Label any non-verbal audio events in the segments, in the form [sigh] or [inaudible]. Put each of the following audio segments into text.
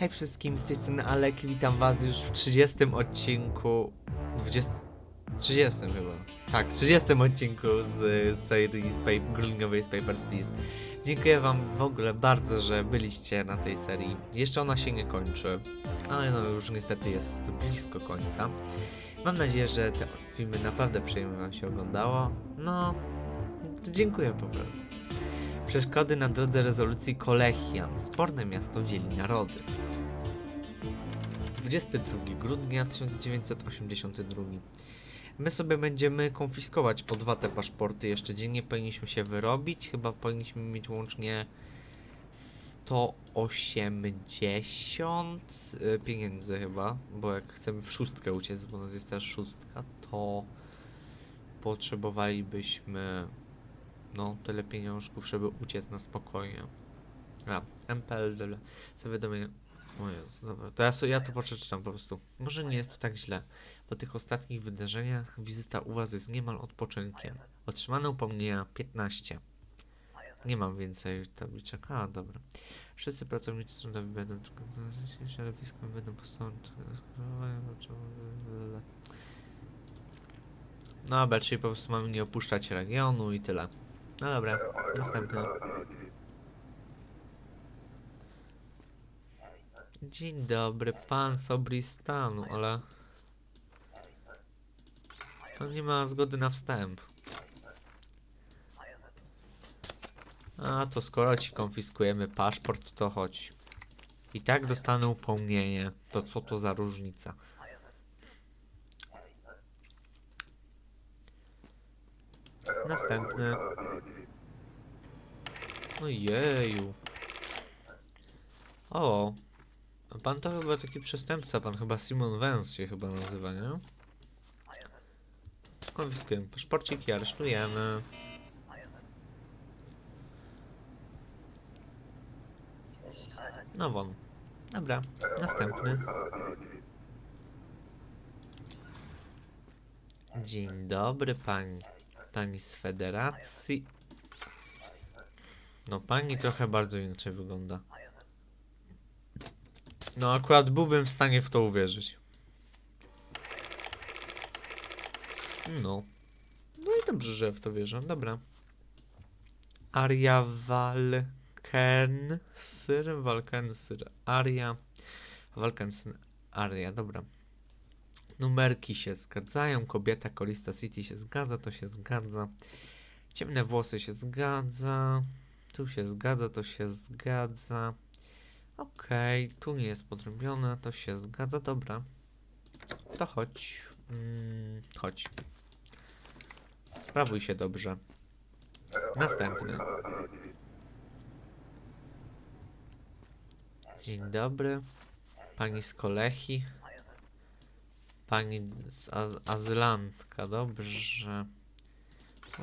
Hej wszystkim, z tej strony Alek, witam was już w 30 odcinku, 20, 30 chyba, tak, 30 odcinku z, z serii Grulingowej Papers, Please. Dziękuję wam w ogóle bardzo, że byliście na tej serii. Jeszcze ona się nie kończy, ale no już niestety jest blisko końca. Mam nadzieję, że te filmy naprawdę przyjemnie wam się oglądało. No, dziękuję po prostu. Przeszkody na drodze rezolucji Kolechian. Sporne miasto dzieli narody. 22 grudnia 1982. My sobie będziemy konfiskować po dwa te paszporty jeszcze dziennie. Powinniśmy się wyrobić. Chyba powinniśmy mieć łącznie 180 y, pieniędzy chyba. Bo jak chcemy w szóstkę uciec, bo nas jest też szóstka, to potrzebowalibyśmy no, tyle pieniążków, żeby uciec na spokojnie. A, MPL. Zawiadomienie. O Jezu, dobra, to ja, ja to przeczytam po prostu. Może nie jest to tak źle. Po tych ostatnich wydarzeniach wizyta u was jest niemal odpoczynkiem. Otrzymane upomnienia 15. Nie mam więcej tabliczek. A, dobra. Wszyscy pracownicy sądowi będą środowiskiem będą postąpić. No dobra, czyli po prostu mamy nie opuszczać regionu i tyle. No dobra, następny. Dzień dobry, pan Sobristanu, ale... On nie ma zgody na wstęp. A to skoro ci konfiskujemy paszport, to chodź. I tak dostanę upomnienie. To co to za różnica? Następny. Ojeju. O. A pan to chyba taki przestępca, pan chyba Simon Vance się chyba nazywa, nie? Konfiskujemy paszporcik aresztujemy. No won. Dobra, następny. Dzień dobry pani. Pani z federacji. No pani trochę bardzo inaczej wygląda. No akurat byłbym w stanie w to uwierzyć. No. No i dobrze, że w to wierzę. Dobra. Aria Valkensyr. Valkensyr. Aria. Valkensyr. Aria, dobra. Numerki się zgadzają. Kobieta Kolista City się zgadza, to się zgadza. Ciemne włosy się zgadza. Tu się zgadza, to się zgadza. Okej, tu nie jest podrobione, to się zgadza, dobra. To chodź. Mm, chodź. Sprawuj się dobrze. Następny. Dzień dobry. Pani z Kolechi. Pani z az azylantka, dobrze.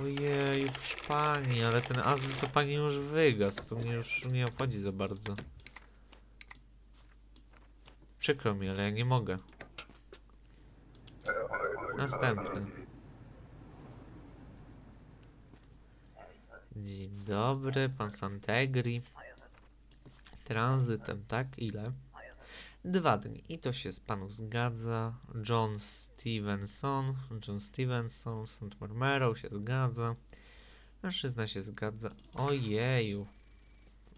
Ojej, już pani, ale ten azyl to pani już wygasł, to mnie już nie obchodzi za bardzo. Przykro mi, ale ja nie mogę. Następny. Dzień dobry, pan Santegri. Tranzytem, tak? Ile? Dwa dni. I to się z panu zgadza. John Stevenson. John Stevenson, St. Marmero się zgadza. Mężczyzna się zgadza. Ojeju.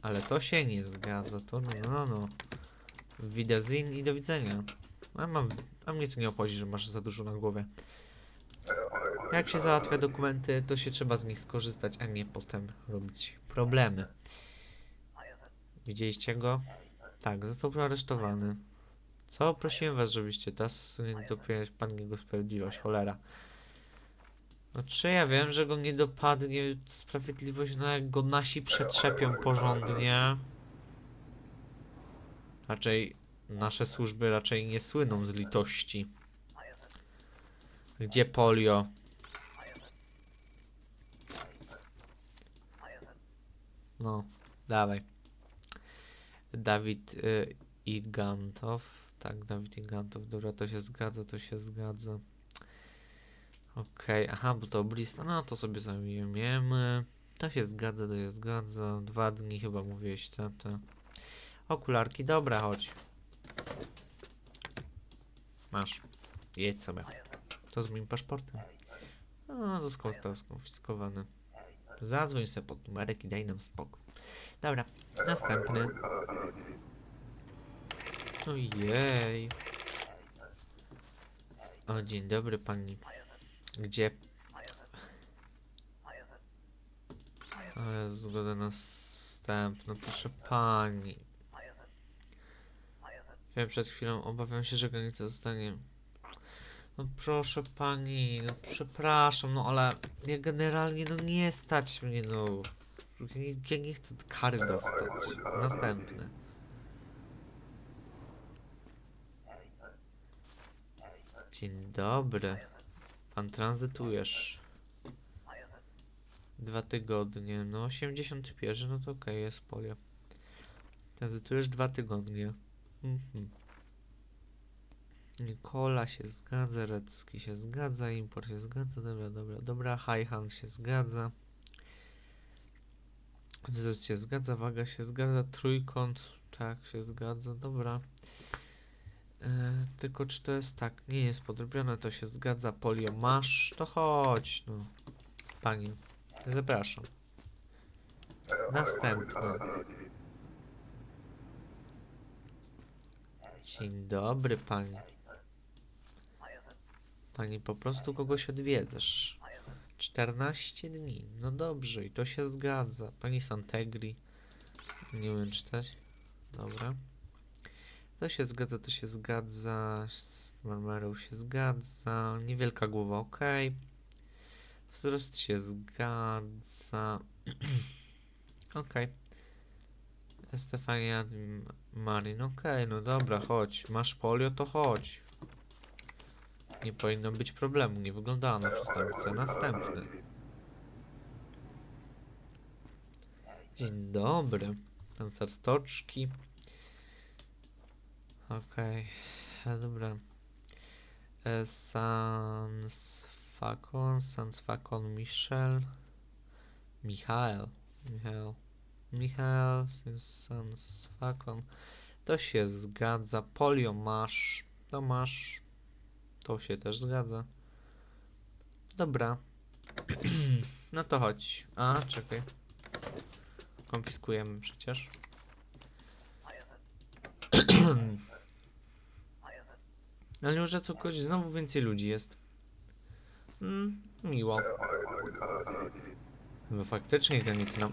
Ale to się nie zgadza. To no, no, no. Widzin i do widzenia. A, mam, a mnie to nie obchodzi, że masz za dużo na głowie. Jak się załatwia dokumenty, to się trzeba z nich skorzystać, a nie potem robić problemy. Widzieliście go? Tak, został aresztowany. Co? Prosiłem was, żebyście teraz nie dopiero pan go sprawdziłaś, cholera. No czy ja wiem, że go nie dopadnie sprawiedliwość, no jak go nasi przetrzepią porządnie. Raczej nasze służby raczej nie słyną z litości. Gdzie polio? No, dawaj. Dawid y, Igantow. Tak, Dawid Igantow. Dobra, to się zgadza, to się zgadza. Okej, aha, bo to blista. No to sobie zajmiemy. To się zgadza, to się zgadza. Dwa dni chyba mówiłeś, te. Okularki, dobra, chodź. Masz. Jedź sobie. Co z moim paszportem? No, został skonfiskowany. Zadzwoń sobie pod numerek i daj nam spokój. Dobra, następny. Ojej. O, dzień dobry pani. Gdzie? Ale zgoda na wstęp. No proszę pani. Ja przed chwilą obawiam się, że granica zostanie. No proszę pani, no przepraszam, no ale ja generalnie no nie stać mnie, no. Ja nie, ja nie chcę kary dostać. Następny. Dzień dobry. Pan tranzytujesz. Dwa tygodnie. No 81, no to okej, jest polio. Tranzytujesz dwa tygodnie. Mhm. Nikola się zgadza, Recki się zgadza, Import się zgadza, dobra, dobra, dobra, Highhand się zgadza. Wzrost się zgadza, waga się zgadza, trójkąt, tak się zgadza, dobra. E, tylko czy to jest tak, nie jest podrobione, to się zgadza, polio masz, to chodź, no. Pani, zapraszam. Następny. Dzień dobry pani. Pani po prostu kogoś odwiedzasz. 14 dni. No dobrze, i to się zgadza. Pani Santegri. Nie umiem czytać. Dobra. To się zgadza, to się zgadza. Z Marmerą się zgadza. Niewielka głowa, ok. Wzrost się zgadza. [clears throat] ok. Stefania Marin, okej, no dobra, chodź. Masz polio, to chodź. Nie powinno być problemu, nie wyglądała na przestępcę. Następny. Dzień dobry. Stoczki. Okej, e, dobra. E, Sans Facon, Sans Facon Michel. Michael. Michael. Michał, Sans Fakon. To się zgadza. Polio masz. To masz. To się też zgadza. Dobra. [clears throat] no to chodź. A, czekaj. Konfiskujemy przecież. [clears throat] Ale już że co chodzi, znowu więcej ludzi jest. Mm, miło. Chyba faktycznie granicy nam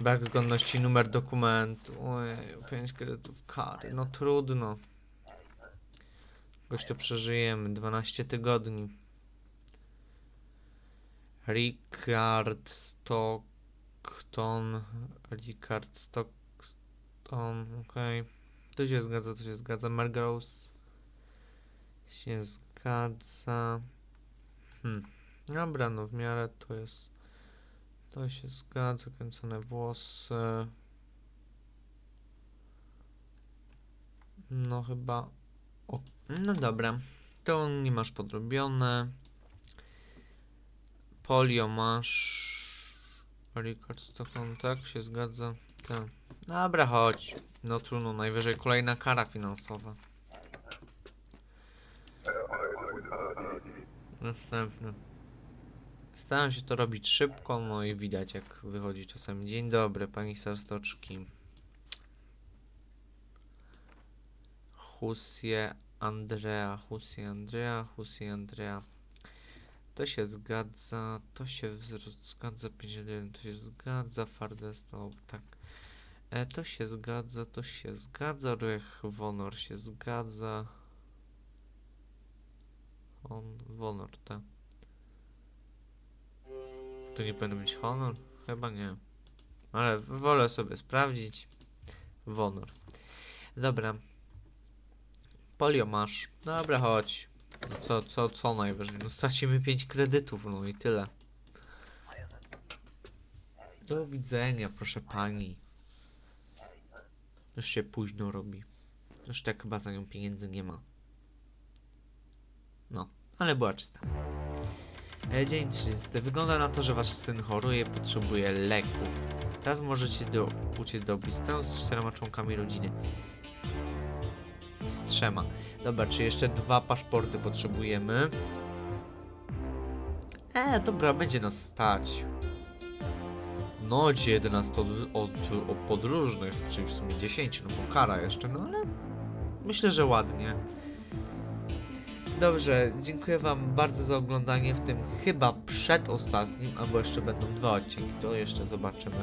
Brak zgodności numer dokumentu. Ojej, 5 kredytów kary. No trudno. Jakoś to przeżyjemy. 12 tygodni. Ricard Stockton. Ricard Stockton. Okej. To się zgadza, to się zgadza. Margros się zgadza. Hmm. Dobra, no w miarę to jest. To się zgadza, kręcone włosy. No chyba. O, no dobra. To nie masz podrobione. Polio masz. Ricard to tak się zgadza. Tak. Dobra, chodź. No trudno, najwyżej kolejna kara finansowa. Następny. Staram się to robić szybko, no i widać jak wychodzi czasem. Dzień dobry, pani Sarstoczki. Husie Andrea, Husie Andrea, Husie Andrea. To się zgadza, to się zgadza, 51, to się zgadza, Fardestop, tak. E, to się zgadza, to się zgadza, Ruech Wonor się zgadza. On, Wonor, tak. To nie powinien być honor? Chyba nie. Ale wolę sobie sprawdzić. Wonor. Dobra. Polio masz. Dobra, chodź. No co, co, co najwyżej? No stracimy 5 kredytów, no i tyle. Do widzenia, proszę pani. Już się późno robi. Już tak chyba za nią pieniędzy nie ma. No, ale była czysta. E, Dzień 30. Wygląda na to, że wasz syn choruje, potrzebuje leków. Teraz możecie do, uciec do Bristolu z czterema członkami rodziny. Z trzema. Dobra, czy jeszcze dwa paszporty potrzebujemy? E, dobra, będzie nas stać. Nocie 11 od, od, od podróżnych, czyli w sumie 10, no bo kara jeszcze, no ale myślę, że ładnie. Dobrze, dziękuję wam bardzo za oglądanie w tym chyba przedostatnim, albo jeszcze będą dwa odcinki, to jeszcze zobaczymy.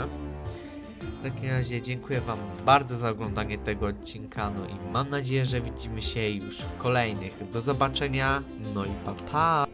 W takim razie dziękuję wam bardzo za oglądanie tego odcinka, no i mam nadzieję, że widzimy się już w kolejnych. Do zobaczenia, no i pa pa!